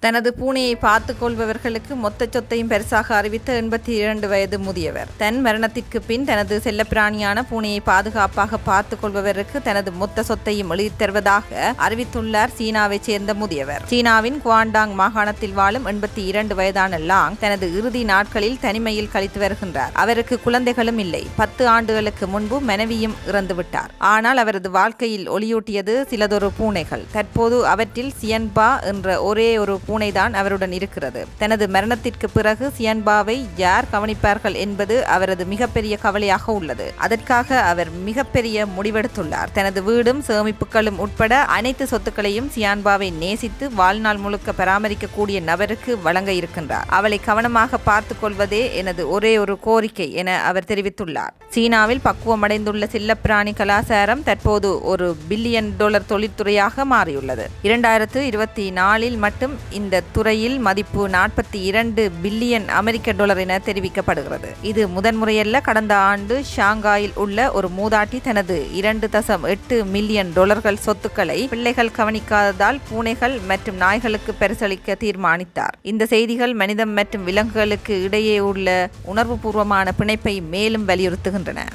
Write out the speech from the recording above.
தனது பூனையை பார்த்துக் கொள்பவர்களுக்கு மொத்த சொத்தையும் பெருசாக அறிவித்த எண்பத்தி இரண்டு வயது முதியவர். தன் மரணத்திற்கு பின் தனது செல்லப்பிராணியான பூனையை பாதுகாப்பாக பார்த்துக் கொள்பவருக்கு தனது மொத்த சொத்தையும் எழுதித் தருவதாக அறிவித்துள்ளார் சீனாவைச் சேர்ந்த முதியவர். சீனாவின் குவாண்டாங் மாகாணத்தில் வாழும் எண்பத்தி இரண்டு வயதான லாங் தனது இறுதி நாட்களில் தனிமையில் கழித்து வருகின்றார். அவருக்கு குழந்தைகளும் இல்லை. பத்து ஆண்டுகளுக்கு முன்பு மனைவியும் இறந்துவிட்டார் ஆனால் அவரது வாழ்க்கையில் ஒளியூட்டியது சிலதொரு பூனைகள். தற்போது அவற்றில் சியன்பா என்ற ஒரே ஒரு பூனைதான் அவருடன் இருக்கிறது. தனது மரணத்திற்கு பிறகு சியன்பாவை யார் கவனிப்பார்கள் என்பது அவரது மிகப்பெரிய கவலையாக உள்ளது. அதற்காக அவர் மிகப்பெரிய முடிவெடுத்துள்ளார். தனது வீடும் சேமிப்புகளும் உட்பட அனைத்து சொத்துக்களையும் சியான்பாவை நேசித்து வாழ்நாள் முழுக்க பராமரிக்கக்கூடிய நபருக்கு வழங்க இருக்கின்றார். அவளை கவனமாக பார்த்துக் கொள்வதே எனது ஒரே ஒரு கோரிக்கை என அவர் தெரிவித்துள்ளார். சீனாவில் பக்குவமடைந்துள்ள செல்லப்பிராணி கலாச்சாரம் தற்போது ஒரு பில்லியன் டாலர் தொழிற்துறையாக மாறியுள்ளது. இரண்டாயிரத்து இருபத்தி நாலில் மட்டும் இந்த துறையில் மதிப்பு நாற்பத்தி இரண்டு பில்லியன் அமெரிக்க டாலர் என தெரிவிக்கப்படுகிறது. இது முதன்முறையல்ல. கடந்த ஆண்டு ஷாங்காயில் உள்ள ஒரு மூதாட்டி தனது இரண்டு தசம் எட்டு மில்லியன் டாலர்கள் சொத்துக்களை பிள்ளைகள் கவனிக்காததால் பூனைகள் மற்றும் நாய்களுக்கு பரிசளிக்க தீர்மானித்தார். இந்த செய்திகள் மனிதம் மற்றும் விலங்குகளுக்கு இடையே உள்ள உணர்வுபூர்வமான பிணைப்பை மேலும் வலியுறுத்துகின்றன.